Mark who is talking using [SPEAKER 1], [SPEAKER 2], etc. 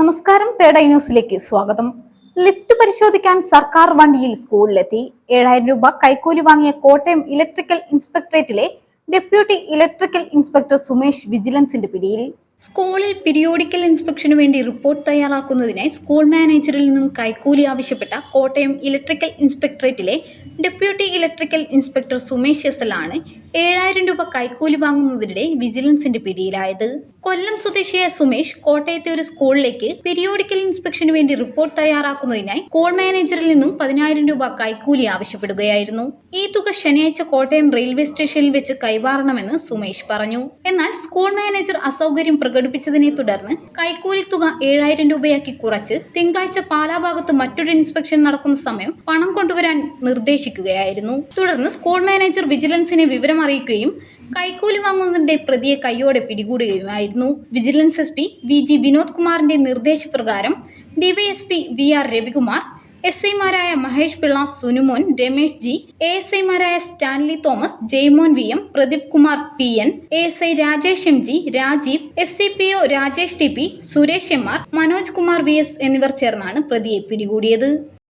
[SPEAKER 1] നമസ്കാരം third eye ന്യൂസിലേക്ക് സ്വാഗതം. ലിഫ്റ്റ് പരിശോധിക്കാൻ സർക്കാർ വണ്ടിയിൽ സ്കൂളിലെത്തി. ഏഴായിരം രൂപ കൈക്കൂലി വാങ്ങിയ കോട്ടയം ഇലക്ട്രിക്കൽ ഇൻസ്പെക്ടറേറ്റിലെ ഡെപ്യൂട്ടി ഇലക്ട്രിക്കൽ ഇൻസ്പെക്ടർ സുമേഷ് വിജിലൻസിന്റെ പിടിയിൽ. സ്കൂളിൽ പിരിയോഡിക്കൽ ഇൻസ്പെക്ഷനു വേണ്ടി റിപ്പോർട്ട് തയ്യാറാക്കുന്നതിനായി സ്കൂൾ മാനേജറിൽ നിന്നും കൈക്കൂലി ആവശ്യപ്പെട്ട Kottayam electrical ഇൻസ്പെക്ടറേറ്റിലെ deputy electrical inspector Sumesh S ആണ് ഏഴായിരം രൂപ കൈക്കൂലി വാങ്ങുന്നതിനിടെ വിജിലൻസിന്റെ പിടിയിലായത്. കൊല്ലം സ്വദേശിയായ സുമേഷ് കോട്ടയത്തെ ഒരു സ്കൂളിലേക്ക് പീരിയോഡിക്കൽ ഇൻസ്പെക്ഷന് വേണ്ടി റിപ്പോർട്ട് തയ്യാറാക്കുന്നതിനായി സ്കൂൾ മാനേജറിൽ നിന്നും പതിനായിരം രൂപ കൈക്കൂലി ആവശ്യപ്പെടുകയായിരുന്നു. ഈ തുക ശനിയാഴ്ച കോട്ടയം റെയിൽവേ സ്റ്റേഷനിൽ വെച്ച് കൈമാറണമെന്ന് സുമേഷ് പറഞ്ഞു. എന്നാൽ സ്കൂൾ മാനേജർ അസൗകര്യം പ്രകടിപ്പിച്ചതിനെ തുടർന്ന് കൈക്കൂലി തുക ഏഴായിരം രൂപയാക്കി കുറച്ച് തിങ്കളാഴ്ച പാലാഭാഗത്ത് മറ്റൊരു ഇൻസ്പെക്ഷൻ നടക്കുന്ന സമയം പണം കൊണ്ടുവരാൻ നിർദ്ദേശിക്കുകയായിരുന്നു. തുടർന്ന് സ്കൂൾ മാനേജർ വിജിലൻസിനെ വിവരം അറിയിക്കുകയും കൈക്കൂലി വാങ്ങുന്നതിന്റെ പ്രതിയെ കൈയോടെ പിടികൂടുകയുമായിരുന്നു. Vigilance S P V G Vinod കുമാറിന്റെ നിർദ്ദേശപ്രകാരം DYSP V R Ravikumar S ഐമാരായ Mahesh Pillai Sunumon Ramesh G A S ഐമാരായ Stanley Thomas Jaimon V M Pradeep Kumar P N A S I Rajesh M G Rajeev S C P O Rajesh T P Suresh M R Manoj Kumar V S എന്നിവർ ചേർന്നാണ് പ്രതിയെ പിടികൂടിയത്.